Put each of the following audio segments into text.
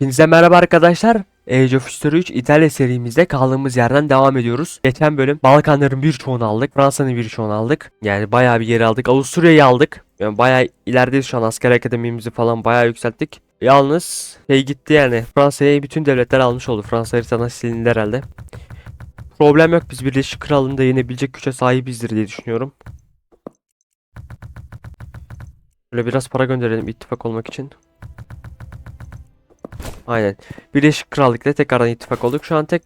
Hepinize merhaba arkadaşlar. Age of History 3 İtalya serimizde kaldığımız yerden devam ediyoruz. Geçen bölüm Balkanların birçoğunu aldık. Fransa'nın birçoğunu aldık. Yani bayağı bir yeri aldık. Avusturya'yı aldık. Yani bayağı ilerideyiz şu an asker akademimizi falan bayağı yükselttik. Yalnız şey gitti yani. Fransa'yı bütün devletler almış oldu. Fransa haritadan silindi herhalde. Problem yok biz Birleşik Krallığı'nda yenebilecek güce sahibizdir diye düşünüyorum. Böyle biraz para gönderelim ittifak olmak için. Aynen. Birleşik Krallık'la tekrardan ittifak olduk. Şu an tek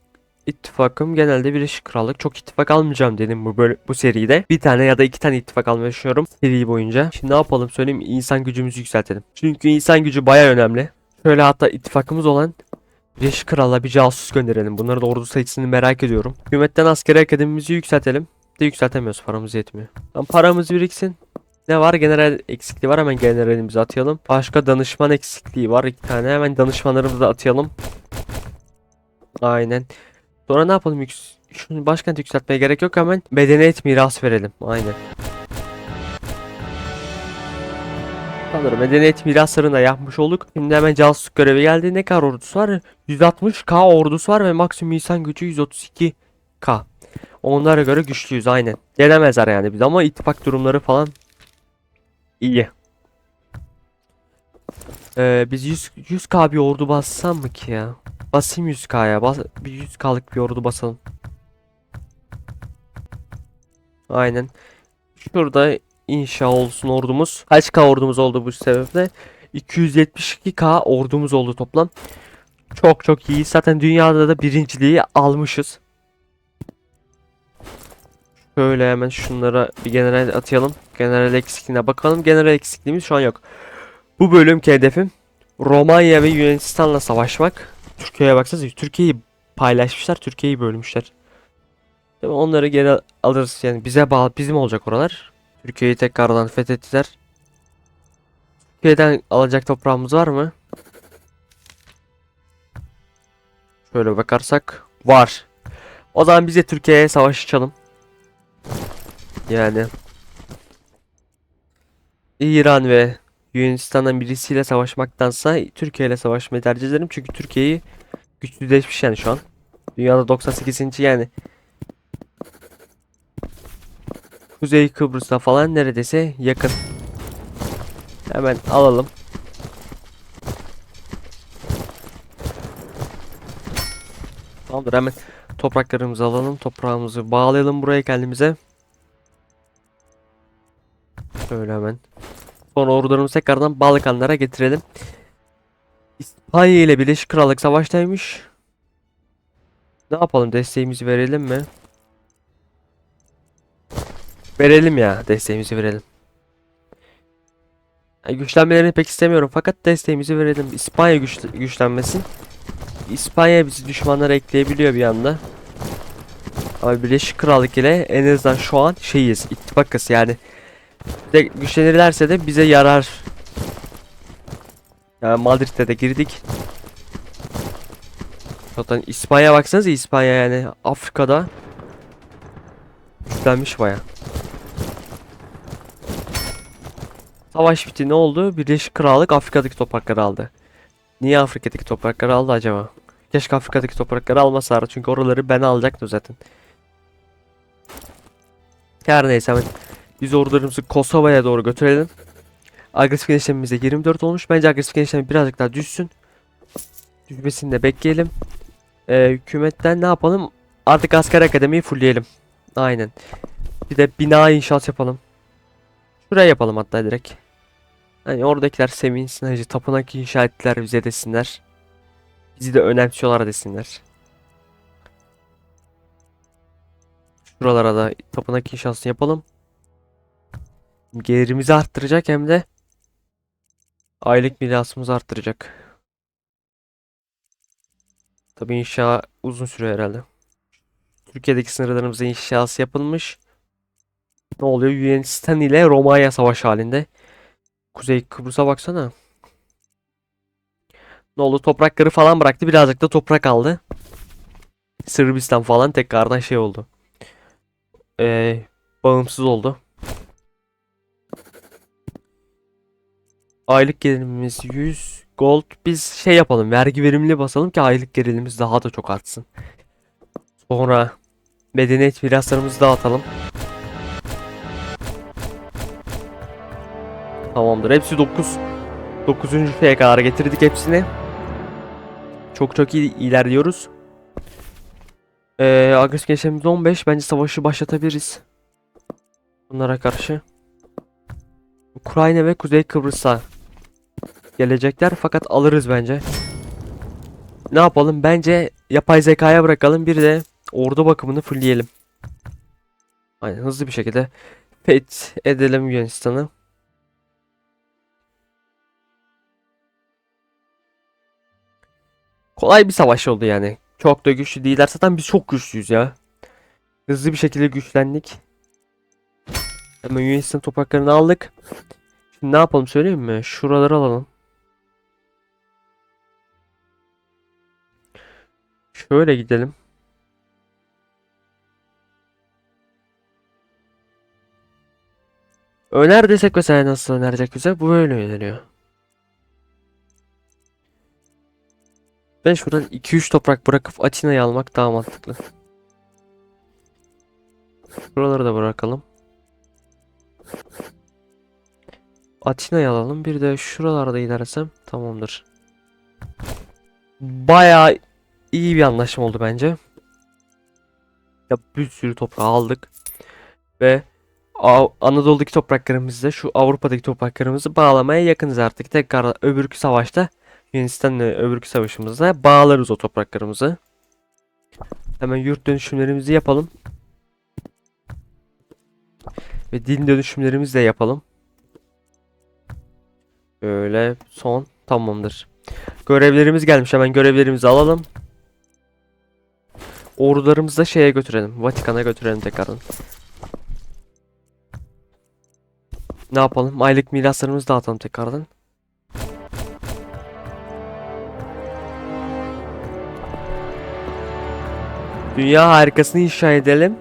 ittifakım genelde Birleşik Krallık. Çok ittifak almayacağım dedim bu böyle bu seride. Bir tane ya da iki tane ittifak almayı düşünüyorum seri boyunca. Şimdi ne yapalım söyleyeyim insan gücümüzü yükseltelim. Çünkü insan gücü baya önemli. Şöyle hatta ittifakımız olan Birleşik Krallığa bir casus gönderelim. Bunların da ordu sayısını merak ediyorum. Hükümetten askeri akademimizi yükseltelim. De yükseltemiyoruz paramız yetmiyor. Tam paramız biriksin. Ne var? General eksikliği var. Hemen generalimizi atayalım. Başka danışman eksikliği var. iki tane. Hemen danışmanlarımızı da atayalım. Aynen. Sonra ne yapalım? Yüks Şunu başkent yükseltmeye gerek yok. Hemen medeniyet miras verelim. Aynen. Sanırım medeniyet miraslarını da yapmış olduk. Şimdi hemen casusluk görevi geldi. Ne kadar ordusu var? 160k ordusu var ve maksimum insan gücü 132k. Onlara göre güçlüyüz aynen. Gelemezler yani biz ama ittifak durumları falan iyi. Ee, biz 100 100k bir ordu bassam mı ki ya? Basayım 100k'ya. Bas bir 100k'lık bir ordu basalım. Aynen. Şurada inşa olsun ordumuz. Kaç k ordumuz oldu bu sebeple? 272k ordumuz oldu toplam. Çok çok iyi. Zaten dünyada da birinciliği almışız. Şöyle hemen şunlara bir general atayalım. General eksikliğine bakalım. General eksikliğimiz şu an yok. Bu bölümki hedefim Romanya ve Yunanistan'la savaşmak. Türkiye'ye baksanıza Türkiye'yi paylaşmışlar. Türkiye'yi bölmüşler. Değil? Onları geri alırız yani bize bağlı bizim olacak oralar. Türkiye'yi tekrardan fethettiler. Türkiye'den alacak toprağımız var mı? Şöyle bakarsak var. O zaman biz de Türkiye'ye savaş açalım. Yani İran ve Yunanistan'dan birisiyle savaşmaktansa Türkiye ile savaşmayı tercih ederim. Çünkü Türkiye'yi güçsüzleşmiş yani şu an. Dünyada 98. yani. Kuzey Kıbrıs'a falan neredeyse yakın. Hemen alalım. Tamamdır hemen topraklarımızı alalım. Toprağımızı bağlayalım buraya kendimize. Şöyle hemen. Sonra ordularımızı tekrardan Balkanlara getirelim. İspanya ile Birleşik Krallık savaştaymış. Ne yapalım desteğimizi verelim mi? Verelim ya desteğimizi verelim. Yani güçlenmelerini pek istemiyorum fakat desteğimizi verelim. İspanya güç, güçlenmesin. İspanya bizi düşmanlara ekleyebiliyor bir anda. Ama Birleşik Krallık ile en azından şu an şeyiz ittifakız yani. De güçlenirlerse de bize yarar. Yani Madrid'de de girdik. Zaten İspanya baksanıza İspanya yani Afrika'da güçlenmiş baya. Savaş bitti ne oldu? Birleşik Krallık Afrika'daki toprakları aldı. Niye Afrika'daki toprakları aldı acaba? Keşke Afrika'daki toprakları almasaydı çünkü oraları ben alacaktım zaten. Her neyse hemen biz ordularımızı Kosova'ya doğru götürelim. Agresif genişlememize 24 olmuş. Bence agresif genişleme birazcık daha düşsün. Düşmesini de bekleyelim. Ee, hükümetten ne yapalım? Artık asker akademiyi fullleyelim. Aynen. Bir de bina inşaat yapalım. Şuraya yapalım hatta direkt. Hani oradakiler sevinsin. Hacı tapınak inşa ettiler bize desinler. Bizi de önemsiyorlar desinler. Şuralara da tapınak inşasını yapalım. Gelirimizi arttıracak hem de aylık mirasımızı arttıracak. Tabii inşa uzun süre herhalde. Türkiye'deki sınırlarımızda inşası yapılmış. Ne oluyor? Yunanistan ile Romanya savaş halinde. Kuzey Kıbrıs'a baksana. Ne oldu? Toprakları falan bıraktı. Birazcık da toprak aldı. Sırbistan falan tekrardan şey oldu. Ee, bağımsız oldu. Aylık gelirimiz 100 gold. Biz şey yapalım. Vergi verimli basalım ki aylık gelirimiz daha da çok artsın. Sonra medeniyet miraslarımızı dağıtalım. Tamamdır. Hepsi 9. 9. şeye kadar getirdik hepsini. Çok çok iyi ilerliyoruz. Ee, agresif gelişimimiz 15. Bence savaşı başlatabiliriz. Bunlara karşı. Ukrayna ve Kuzey Kıbrıs'a gelecekler fakat alırız bence. Ne yapalım? Bence yapay zekaya bırakalım. Bir de ordu bakımını fullleyelim. Aynen hızlı bir şekilde feth edelim Yunanistan'ı. Kolay bir savaş oldu yani. Çok da güçlü değiller. Zaten biz çok güçlüyüz ya. Hızlı bir şekilde güçlendik. Hemen Yunanistan topraklarını aldık. Şimdi ne yapalım söyleyeyim mi? Şuraları alalım. Şöyle gidelim. Öner desek mesela nasıl önerecek bize? Bu böyle öneriyor. Ben şuradan 2-3 toprak bırakıp Atina'yı almak daha mantıklı. Buraları da bırakalım. Atina'yı alalım. Bir de şuralarda ilersem tamamdır. Bayağı iyi bir anlaşma oldu bence. Ya bir sürü toprağı aldık. Ve Anadolu'daki topraklarımızı şu Avrupa'daki topraklarımızı bağlamaya yakınız artık. Tekrar öbürkü savaşta Yunanistan'la öbürkü savaşımızda bağlarız o topraklarımızı. Hemen yurt dönüşümlerimizi yapalım. Ve din dönüşümlerimizi de yapalım. Böyle son tamamdır. Görevlerimiz gelmiş. Hemen görevlerimizi alalım. Ordularımızı da şeye götürelim. Vatikan'a götürelim tekrardan. Ne yapalım? Aylık miraslarımızı dağıtalım tekrardan. Dünya harikasını inşa edelim.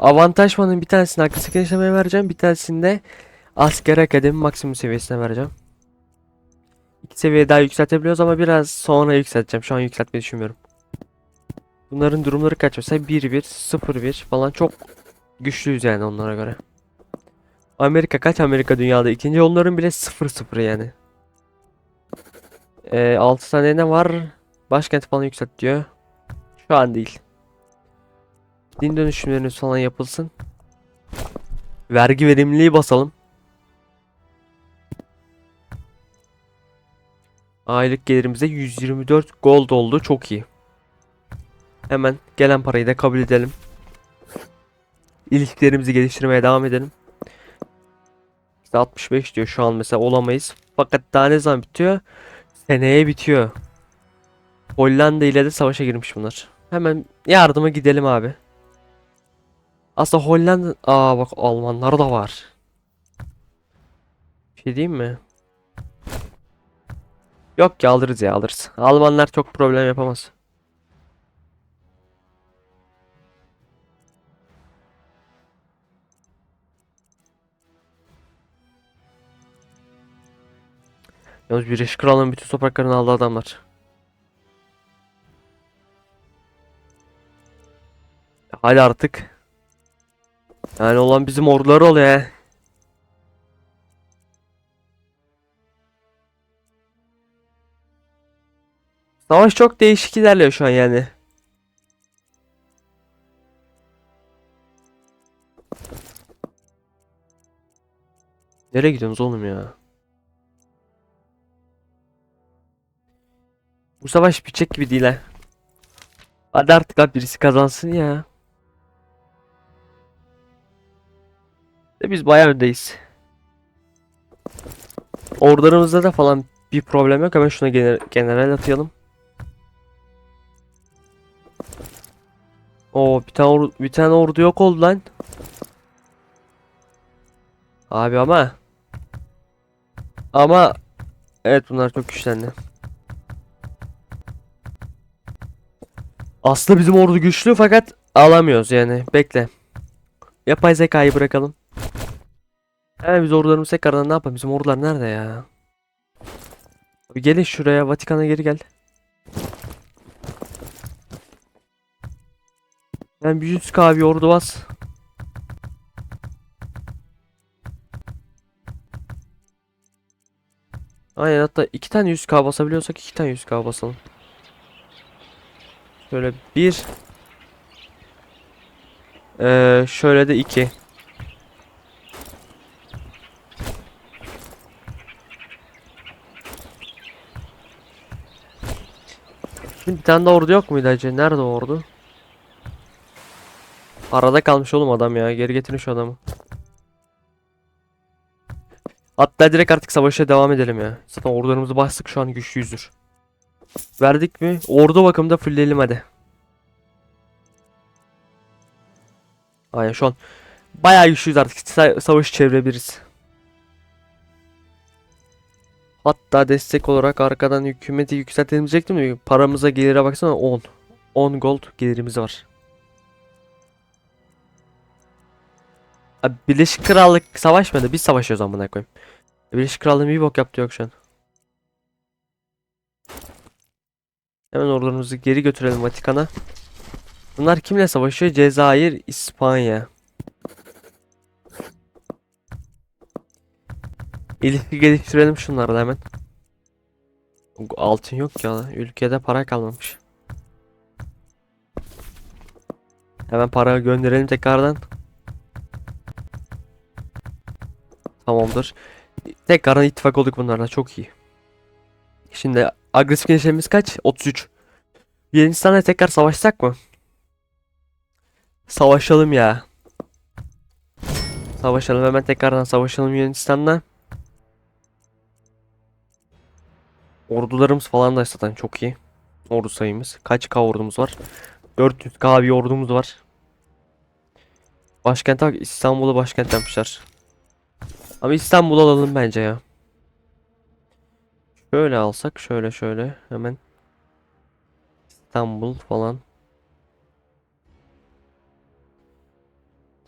Avantaj puanının bir tanesini akıl geliştirmeye vereceğim. Bir tanesini de asker akademi maksimum seviyesine vereceğim. İki seviye daha yükseltebiliyoruz ama biraz sonra yükselteceğim. Şu an yükseltmeyi düşünmüyorum. Bunların durumları kaç? Mesela 1-1, 0-1 falan çok güçlüyüz yani onlara göre. Amerika kaç? Amerika dünyada ikinci. Onların bile 0-0 yani. Ee, 6 tane ne var? Başkent falan yükselt diyor. Şu an değil. Din dönüşümleriniz falan yapılsın. Vergi verimliliği basalım. Aylık gelirimize 124 gold oldu. Çok iyi. Hemen gelen parayı da kabul edelim. İlişkilerimizi geliştirmeye devam edelim. İşte 65 diyor şu an mesela olamayız. Fakat daha ne zaman bitiyor? Seneye bitiyor. Hollanda ile de savaşa girmiş bunlar. Hemen yardıma gidelim abi. Aslında Hollanda... Aa bak Almanlar da var. Bir şey diyeyim mi? Yok ki alırız ya alırız. Almanlar çok problem yapamaz. Yalnız Birleşik Krallığın bütün topraklarını aldı adamlar. Hadi artık. Yani olan bizim orduları oluyor ya. Savaş çok değişik ilerliyor şu an yani. Nereye gidiyorsunuz oğlum ya? Bu savaş bitecek gibi değil ha. Hadi artık abi birisi kazansın ya. Ve biz bayağı öndeyiz. Ordularımızda da falan bir problem yok. Hemen şuna gener general atayalım. Oo bir tane or- bir tane ordu yok oldu lan. Abi ama ama evet bunlar çok güçlendi. Aslında bizim ordu güçlü fakat alamıyoruz yani. Bekle. Yapay zekayı bırakalım. Hemen biz ordularımızı tekrardan ne yapalım? Bizim ordular nerede ya? Gelin şuraya Vatikan'a geri gel. Ben bir 100k bir ordu bas. Aynen hatta iki tane 100k basabiliyorsak iki tane 100k basalım. Şöyle bir. Ee, şöyle de iki. Şimdi bir tane de ordu yok muydu acı? Nerede ordu? Arada kalmış oğlum adam ya. Geri getirin şu adamı. Hatta direkt artık savaşa devam edelim ya. Zaten ordularımızı bastık şu an güçlüyüzdür. Verdik mi? Ordu bakımında fullleyelim hadi. Aynen şu an bayağı güçlüyüz artık. Sa- savaşı çevirebiliriz. Hatta destek olarak arkadan hükümeti yükseltelim diyecektim de paramıza gelire baksana 10. 10 gold gelirimiz var. Abi Birleşik Krallık savaşmadı. Biz savaşıyoruz amına koyayım. Birleşik Krallığın bir bok yaptı yok şu an. Hemen ordularımızı geri götürelim Vatikan'a. Bunlar kimle savaşıyor? Cezayir, İspanya. İlişki geliştirelim şunlarla hemen. Altın yok ya. Ülkede para kalmamış. Hemen para gönderelim tekrardan. Tamamdır. Tekrardan ittifak olduk bunlarla. Çok iyi. Şimdi agresif gençlerimiz kaç? 33. Yunanistan'la tekrar savaşsak mı? Savaşalım ya. Savaşalım hemen tekrardan savaşalım Yunanistan'la. Ordularımız falan da zaten çok iyi. Ordu sayımız. Kaç K ordumuz var? 400 K bir ordumuz var. Başkent İstanbul'u başkent yapmışlar. Ama İstanbul'u alalım bence ya. Şöyle alsak şöyle şöyle hemen. İstanbul falan.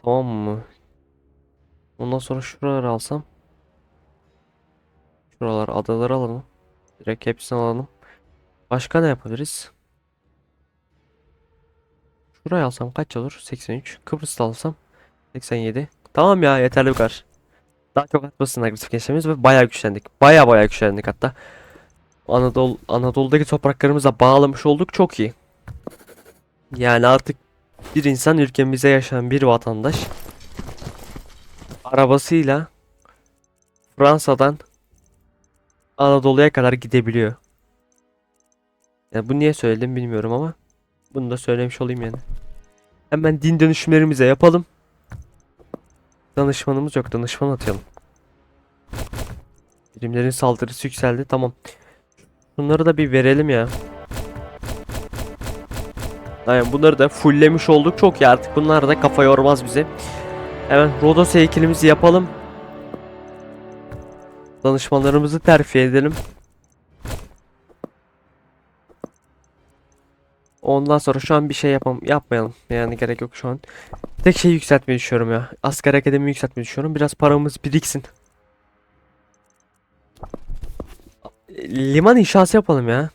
Tamam mı? Ondan sonra şuraları alsam. Şuralar adaları alalım. Direkt hepsini alalım. Başka ne yapabiliriz? Şurayı alsam kaç olur? 83. Kıbrıs'ta alsam 87. Tamam ya yeterli bu kadar. Daha çok atmasın agresif gençlerimiz ve bayağı güçlendik. Bayağı bayağı güçlendik hatta. Anadolu Anadolu'daki topraklarımıza bağlamış olduk çok iyi. Yani artık bir insan ülkemizde yaşayan bir vatandaş arabasıyla Fransa'dan Anadolu'ya kadar gidebiliyor. Ya bu niye söyledim bilmiyorum ama bunu da söylemiş olayım yani. Hemen din dönüşümlerimize yapalım. Danışmanımız yok. Danışman atayalım. Birimlerin saldırısı yükseldi. Tamam. Bunları da bir verelim ya. Aynen bunları da fulllemiş olduk. Çok iyi artık bunlar da kafa yormaz bize. Hemen Rodos heykelimizi yapalım. Danışmanlarımızı terfi edelim. Ondan sonra şu an bir şey yapam yapmayalım. Yani gerek yok şu an. Tek şey yükseltmeyi düşünüyorum ya. Asker akademi yükseltmeyi düşünüyorum. Biraz paramız biriksin. Liman inşası yapalım ya.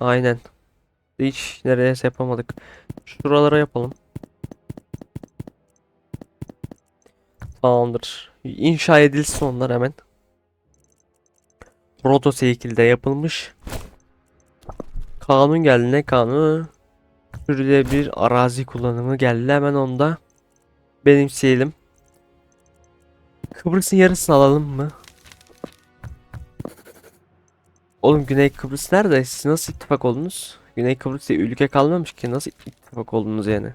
Aynen. Hiç neredeyse yapamadık. Şuralara yapalım. Tamamdır. İnşa edilsin onlar hemen. Rodos şekilde yapılmış. Kanun geldi ne kanunu? Sürülebilir arazi kullanımı geldi hemen onda. Benimseyelim. Kıbrıs'ın yarısını alalım mı? Oğlum Güney Kıbrıs nerede? Siz nasıl ittifak oldunuz? Güney Kıbrıs diye ülke kalmamış ki nasıl ittifak oldunuz yani?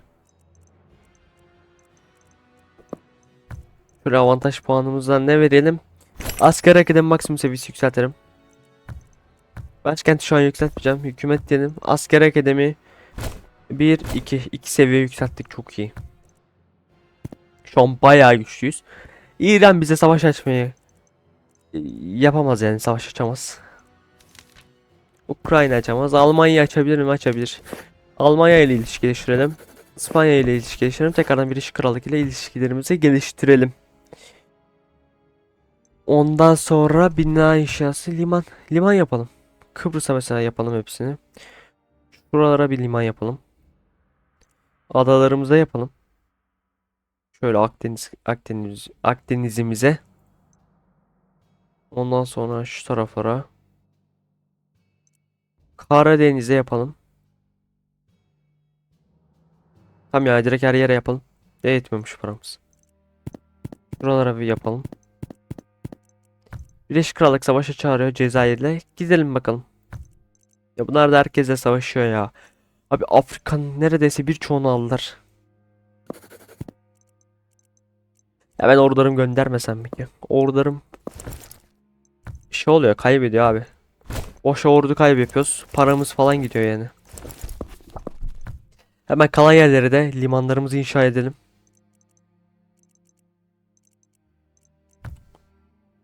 Şöyle avantaj puanımızdan ne verelim? Asker akademi maksimum seviyesi yükseltelim. Başkenti şu an yükseltmeyeceğim. Hükümet diyelim. Asker akademi 1 2 2 seviye yükselttik çok iyi. Şu an bayağı güçlüyüz. İran bize savaş açmayı e, yapamaz yani savaş açamaz. Ukrayna açamaz. Almanya açabilir mi? Açabilir. Almanya ile ilişki geliştirelim. İspanya ile ilişki geliştirelim. Tekrardan Birleşik Krallık ile ilişkilerimizi geliştirelim. Ondan sonra bina inşası liman. Liman yapalım. Kıbrıs'a mesela yapalım hepsini. Şuralara bir liman yapalım. Adalarımıza yapalım. Şöyle Akdeniz Akdeniz Akdeniz'imize. Ondan sonra şu taraflara. Karadeniz'e yapalım. Tamam ya direkt her yere yapalım. Yetmiyormuş paramız. Buralara bir yapalım. Birleşik Krallık savaşa çağırıyor Cezayir'le. Gidelim bakalım. Ya bunlar da herkesle savaşıyor ya. Abi Afrika'nın neredeyse birçoğunu aldılar. Ya ben ordularımı göndermesem mi ki? Ordularım şey oluyor kaybediyor abi. Boş ordu kaybediyoruz. Paramız falan gidiyor yani. Hemen kalan yerlere de limanlarımızı inşa edelim.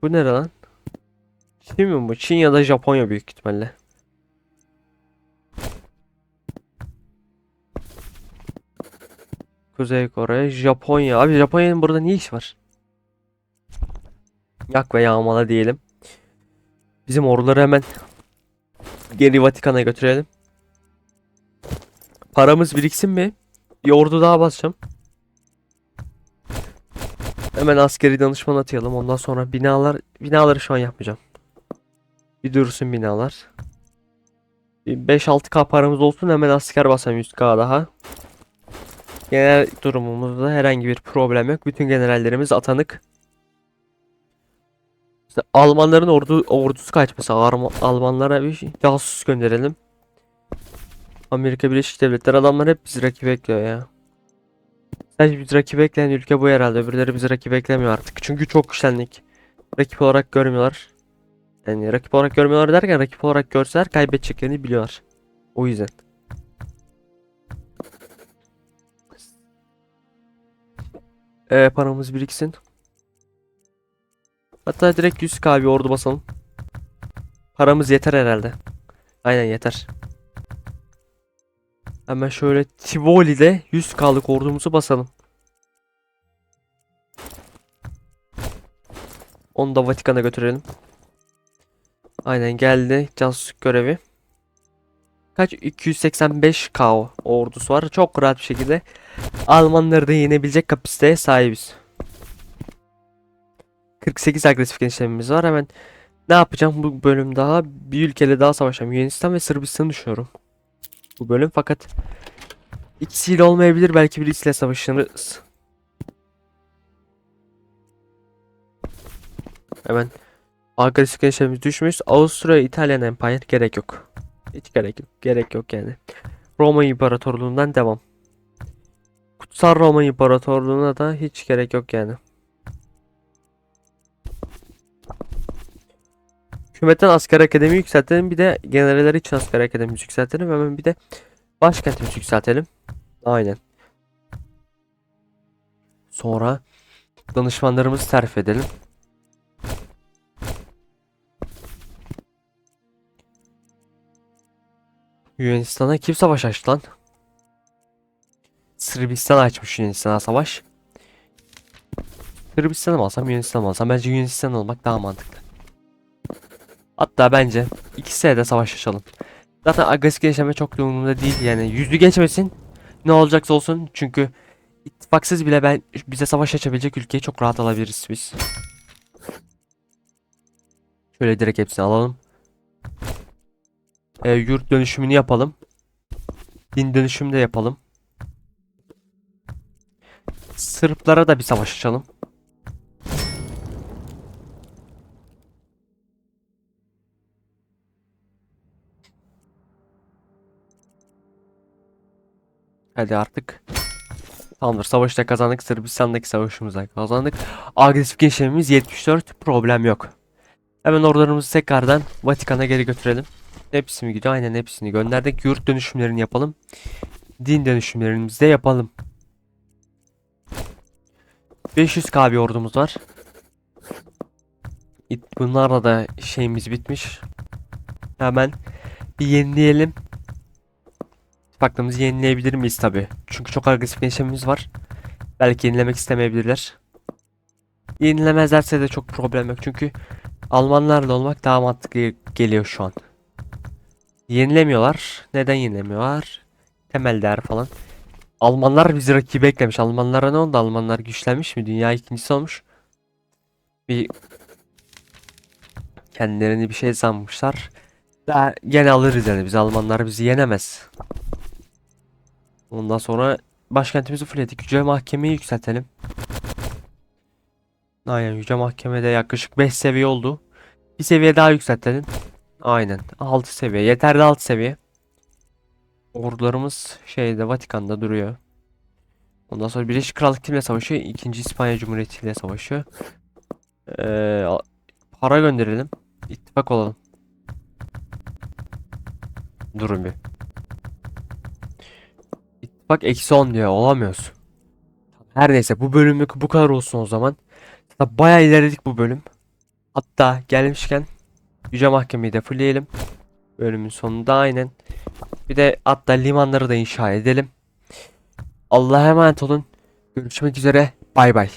Bu nere lan? Mi bu? Çin ya da Japonya büyük ihtimalle. Kuzey Kore, Japonya. Abi Japonya'nın burada ne iş var? Yak ve yağmala diyelim. Bizim orduları hemen geri Vatikan'a götürelim. Paramız biriksin mi? Bir ordu daha basacağım. Hemen askeri danışman atayalım. Ondan sonra binalar binaları şu an yapmayacağım. Bir dursun binalar. Bir 5-6k paramız olsun hemen asker basayım 100k daha. Genel durumumuzda herhangi bir problem yok. Bütün generallerimiz atanık. İşte Almanların ordu ordusu kaç mesela Arma- Almanlara bir şey- casus gönderelim. Amerika Birleşik Devletleri adamlar hep bizi rakip bekliyor ya. Sadece biz rakip bekleyen ülke bu herhalde. Öbürleri bizi rakip beklemiyor artık. Çünkü çok güçlendik. Rakip olarak görmüyorlar. Yani rakip olarak görmüyorlar derken rakip olarak görseler kaybedeceklerini biliyorlar. O yüzden. Ee, paramız biriksin. Hatta direkt 100k bir ordu basalım. Paramız yeter herhalde. Aynen yeter. Hemen şöyle Tivoli'de 100k'lık ordumuzu basalım. Onu da Vatikan'a götürelim. Aynen geldi casusluk görevi. Kaç? 285k o- ordusu var. Çok rahat bir şekilde Almanları da yenebilecek kapasiteye sahibiz. 48 agresif genişlememiz var. Hemen ne yapacağım bu bölüm daha? Bir ülkeyle daha savaşacağım. Yunanistan ve Sırbistan'ı düşünüyorum. Bu bölüm fakat ikisiyle olmayabilir. Belki birisiyle savaşırız. Hemen agresif genişlememiz düşmüş. Avusturya, İtalyan Empire gerek yok. Hiç gerek yok. Gerek yok yani. Roma İmparatorluğundan devam. Kutsal Roma İmparatorluğu'na da hiç gerek yok yani. Hükümetten asker akademi yükseltelim. Bir de generaller için asker akademi yükseltelim. Hemen bir de başkentimizi yükseltelim. Aynen. Sonra danışmanlarımızı terfi edelim. Yunanistan'a kim savaş açtı lan? Sırbistan açmış Yunanistan'a savaş. Sırbistan'ı mı alsam Yunanistan'ı mı alsam? Bence Yunanistan olmak daha mantıklı. Hatta bence ikisiyle de savaş açalım. Zaten agresif gelişme çok da umurumda değil yani. Yüzü geçmesin. Ne olacaksa olsun. Çünkü ittifaksız bile ben bize savaş açabilecek ülkeyi çok rahat alabiliriz biz. Şöyle direkt hepsini alalım. Ee, yurt dönüşümünü yapalım. Din dönüşümü de yapalım. Sırplara da bir savaş açalım. Hadi artık. Tamamdır savaşta kazandık. Sırbistan'daki savaşımızda kazandık. Agresif genişlememiz 74. Problem yok. Hemen ordularımızı tekrardan Vatikan'a geri götürelim. Hepsi mi gidiyor? Aynen hepsini gönderdik. Yurt dönüşümlerini yapalım. Din dönüşümlerimizi de yapalım. 500k bir ordumuz var. Bunlarla da şeyimiz bitmiş. Hemen bir yenileyelim. İttifaklarımızı yenileyebilir miyiz tabi. Çünkü çok agresif genişlememiz var. Belki yenilemek istemeyebilirler. Yenilemezlerse de çok problem yok. Çünkü Almanlarla olmak daha mantıklı geliyor şu an. Yenilemiyorlar. Neden yenilemiyorlar? Temel değer falan. Almanlar bizi rakibe eklemiş. Almanlara ne oldu? Almanlar güçlenmiş mi? Dünya ikincisi olmuş. Bir kendilerini bir şey sanmışlar. Daha gene alırız yani. Biz Almanlar bizi yenemez. Ondan sonra başkentimizi fullledik. Yüce Mahkemeyi yükseltelim. Aynen Yüce Mahkeme'de yaklaşık 5 seviye oldu. Bir seviye daha yükseltelim. Aynen 6 seviye. Yeterli 6 seviye. Ordularımız şeyde Vatikan'da duruyor. Ondan sonra Birleşik Krallık kimle savaşıyor? İkinci İspanya Cumhuriyeti ile savaşıyor. Ee, para gönderelim. İttifak olalım. Durun bir. İttifak eksi 10 diyor. Olamıyoruz. Her neyse bu bölümlük bu kadar olsun o zaman. Bayağı ilerledik bu bölüm. Hatta gelmişken Yüce Mahkemeyi de fullleyelim. Bölümün sonunda aynen. Bir de hatta limanları da inşa edelim. Allah'a emanet olun. Görüşmek üzere. Bay bay.